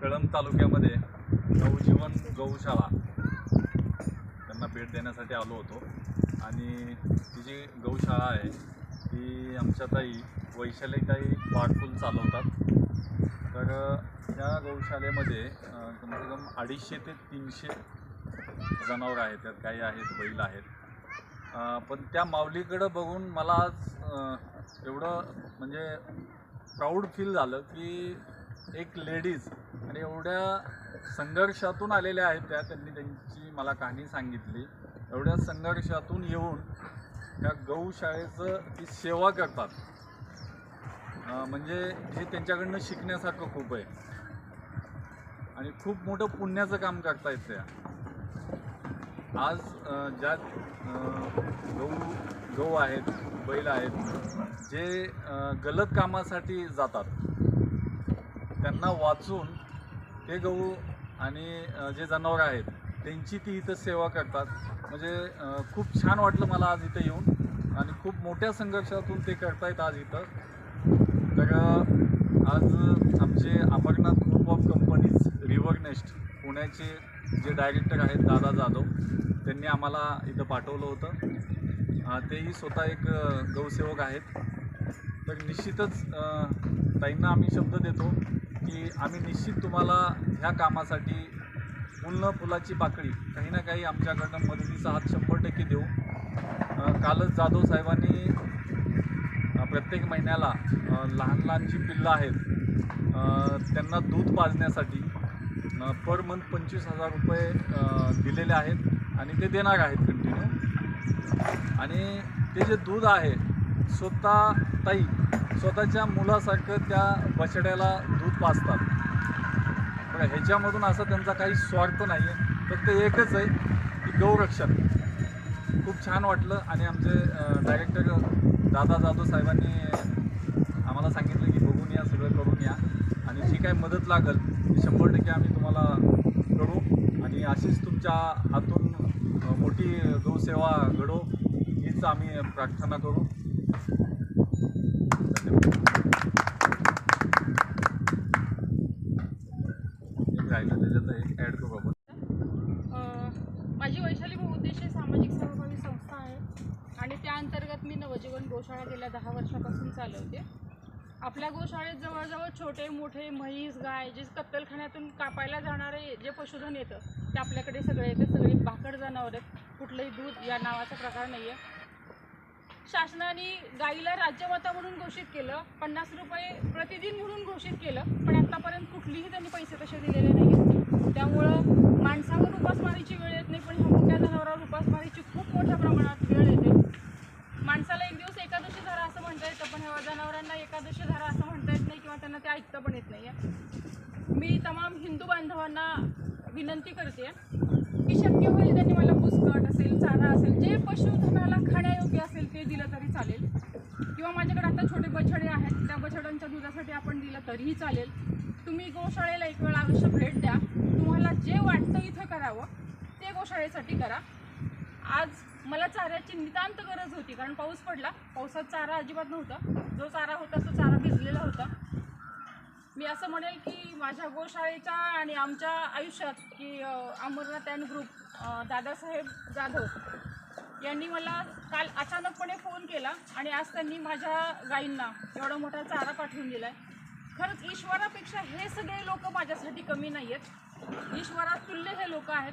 कळंब तालुक्यामध्ये नवजीवन गौशाळा. त्यांना भेट देण्यासाठी आलो होतो. आणि ती जी गौशाळा आहे ती आमच्या ताई वैशालीताई पाठकुल चालवतात. तर त्या गौशाळेमध्ये कमसे कम अडीचशे ते तीनशे जनावरं आहेत. त्यात काही आहेत बैल आहेत. पण त्या माऊलीकडं बघून मला आज एवढं म्हणजे प्राऊड फील झालं की एक लेडीज आणि एवढ्या संघर्षातून आलेल्या आहेत त्या त्यांनी त्यांची मला कहाणी सांगितली. एवढ्या संघर्षातून येऊन त्या गौशाळेचं ती सेवा करतात. म्हणजे हे त्यांच्याकडनं शिकण्यासारखं खूप आहे. आणि खूप मोठं पुण्याचं काम करतायत त्या. आज ज्या गहू गहू आहेत बैल आहेत जे गलत कामासाठी जातात. त्यांना वाचून हे गहू आणि जे जनावर आहेत त्यांची ती इथं सेवा करतात. म्हणजे खूप छान वाटलं मला आज इथं येऊन आणि खूप मोठ्या संघर्षातून ते करतायत आज इथं. तर आज आमचे Amarnath group of companies river nest पुण्याचे जे डायरेक्टर आहेत दादा जाधव त्यांनी आम्हाला इथं पाठवलं होतं. तेही स्वतः एक गौसेवक आहेत. तर निश्चितच ताईंना आम्ही शब्द देतो. की आम्ही निश्चित तुम्हाला ह्या कामासाठी फुल फुलाची पाकळी काही ना काही आमच्याकडनं मदतीचा हात शंभर टक्के देऊ. कालच जाधव साहेबांनी प्रत्येक महिन्याला लहान लहान जी पिल्लं आहेत त्यांना दूध पाजण्यासाठी पर मंथ पंचवीस हजार रुपये दिलेले आहेत आणि ते देणार आहेत कंटिन्यू आणि ते जे दूध आहे स्वतः ताई स्वतःच्या मुलासारखं त्या बछड्याला पाचतात बघा ह्याच्यामधून असं त्यांचा काही स्वार्थ नाही आहे फक्त एकच आहे की गौरक्षण. खूप छान वाटलं आणि आमचे डायरेक्टर दादा जाधव साहेबांनी आम्हाला सांगितलं की बघून या सगळं करून या. आणि जी काही मदत लागेल ती शंभर टक्के आम्ही तुम्हाला करू. आणि अशीच तुमच्या हातून मोठी गौसेवा घडो हीच आम्ही प्रार्थना करू धन्यवाद एक राहिलं त्याच्यात एक ॲड करू आपण अ, माझी वैशाली बहुउद्देशीय सामाजिक सहभागी संस्था आहे आणि त्या अंतर्गत मी नवजीवन गोशाळा गेल्या दहा वर्षापासून चालवते. आपल्या गोशाळेत जवळजवळ छोटे मोठे म्हैस गाय जे कत्तलखान्यातून कापायला जाणारे जे पशुधन येतं ते आपल्याकडे सगळे येते. सगळी भाकड जनावर आहेत. कुठलंही दूध या नावाचा प्रकार नाही आहे शासनाने गाईला राज्यमाता म्हणून घोषित केलं पन्नास रुपये प्रतिदिन म्हणून घोषित केलं पण आतापर्यंत कुठलीही त्यांनी पैसे तसे दिलेले नाही आहेत त्यामुळं माणसं उपासमारीची वेळ येत नाही पण ह्या मोठ्या जनावरावर उपासमारीची खूप मोठ्या प्रमाणात वेळ येते माणसाला एक दिवस एकादशी धरा असं म्हणता येतं पण ह्या जनावरांना एकादशी धरा असं म्हणता येत नाही किंवा त्यांना ते ऐकता पण येत नाही आहे मी तमाम हिंदू बांधवांना विनंती करते की शक्य होईल त्यांनी मला बुसकट असेल चारा असेल जे पशुधनाला खाण्यायोग्य असेल ते दिलं तरी चालेल. किंवा माझ्याकडे आता छोटे बछडे आहेत त्या बछड्यांच्या दुधासाठी आपण दिलं तरीही चालेल. तुम्ही गोशाळेला एक वेळा अवश्य भेट द्या. तुम्हाला जे वाटतं इथं करावं ते गोशाळेसाठी करा. आज मला चाऱ्याची नितांत गरज होती कारण पाऊस पडला. पावसात चारा अजिबात नव्हता. जो चारा होता तो चारा भिजलेला होता. मी असं म्हणेल की माझ्या गोशाळेच्या आणि आमच्या आयुष्यात की अमरनाथ अँड ग्रुप दादासाहेब जाधव यांनी मला काल अचानकपणे फोन केला आणि आज त्यांनी माझ्या गाईंना एवढा मोठा चारा पाठवून दिला आहे खरंच ईश्वरापेक्षा हे सगळे लोक माझ्यासाठी कमी नाही आहेत ईश्वरात तुल्य हे लोक आहेत.